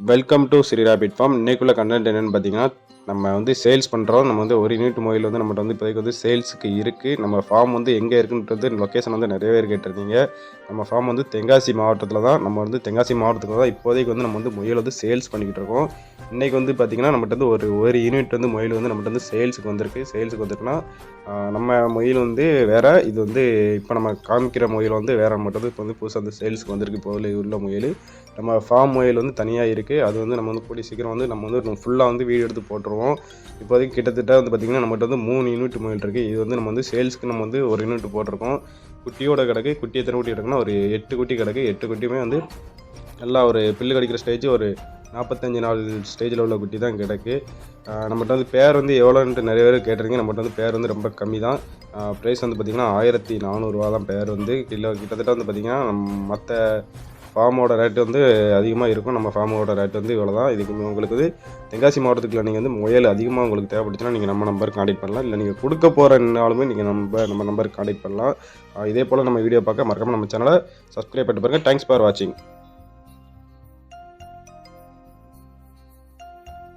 Welcome to Shri rabbit farm இன்னைக்குள்ள content என்னென்னு பார்த்தீங்கன்னா நம்ம வந்து சேல்ஸ் பண்ணுறோம் நம்ம வந்து ஒரு யூனிட் மொபைல் வந்து நம்மகிட்ட வந்து இப்போதைக்கு வந்து சேல்ஸுக்கு இருக்குது நம்ம ஃபார்ம் வந்து எங்கே இருக்குன்றது லொக்கேஷன் வந்து நிறைய பேர் கேட்டிருந்தீங்க. நம்ம ஃபார்ம் வந்து தென்காசி மாவட்டத்தில் தான் நம்ம வந்து தென்காசி மாவட்டத்தில் தான் இப்போதைக்கு வந்து நம்ம வந்து முயல் வந்து சேல்ஸ் பண்ணிக்கிட்டு இருக்கோம். இன்றைக்கி வந்து பார்த்திங்கன்னா நம்மகிட்ட வந்து ஒரு ஒரு யூனிட் வந்து மொயில் வந்து நம்மகிட்ட வந்து சேல்ஸுக்கு வந்திருக்கு. சேல்ஸுக்கு வந்திருக்குன்னா நம்ம மொயில் வந்து வேறு இது வந்து இப்போ நம்ம காமிக்கிற மொயில் வந்து வேறு மட்டும் இப்போ வந்து புதுசாக வந்து சேல்ஸுக்கு வந்திருக்கு. இப்போ உள்ள மொயில் நம்ம ஃபார்ம் மொயில் வந்து தனியாக இருக்குது அது வந்து நம்ம வந்து கூடிய சீக்கிரம் வந்து நம்ம வந்து ஃபுல்லாக வந்து வீடியோ எடுத்து போட்டுருவோம். இப்போதைக்கு கிட்டத்தட்ட வந்து பார்த்திங்கன்னா நம்மகிட்ட வந்து மூணு யூனிட் முயல் இருக்குது இது வந்து நம்ம வந்து சேல்ஸ்க்கு நம்ம வந்து ஒரு யூனிட் போட்டிருக்கோம். குட்டியோட கிடக்கு குட்டி எத்தனை குட்டி கிடக்குன்னா ஒரு எட்டு குட்டி கிடக்கு. எட்டு குட்டியுமே வந்து நல்லா ஒரு பில்லு கடிக்கிற ஸ்டேஜ் ஒரு நாற்பத்தஞ்சு நாள் ஸ்டேஜில் உள்ள குட்டி தான் கிடக்கு. நம்மகிட்ட வந்து பேர் வந்து எவ்வளோன்ட்டு நிறைய பேர் கேட்டிருக்கீங்க. நம்மகிட்ட வந்து பேர் வந்து ரொம்ப கம்மி தான். ப்ரைஸ் வந்து பார்த்திங்கன்னா ஆயிரத்தி நானூறுரூவா தான் பேர் வந்து. கிலோ கிட்டத்தட்ட வந்து பார்த்திங்கன்னா மற்ற ஃபார்மோட ரேட்டு வந்து அதிகமாக இருக்கும். நம்ம ஃபார்மோட ரேட் வந்து இவ்வளோ தான் இதுக்கு உங்களுக்கு வந்து தென்காசி மாவட்டத்துக்குள்ள நீங்கள் வந்து முயல் அதிகமாக உங்களுக்கு தேவைப்பட்டுச்சுன்னா நீங்கள் நம்ம நம்பருக்கு காண்டக்ட் பண்ணலாம். இல்லை நீங்கள் கொடுக்க போகிறனாலுமே நீங்கள் நம்ம நம்ம நம்பருக்கு காண்டக்ட் பண்ணலாம். இதே போல் நம்ம வீடியோ பார்க்க மறக்காமல் நம்ம சேனலை சப்ஸ்கிரைப் பண்ணிட்டு பாருங்கள் தேங்க்ஸ் ஃபார் வாட்சிங்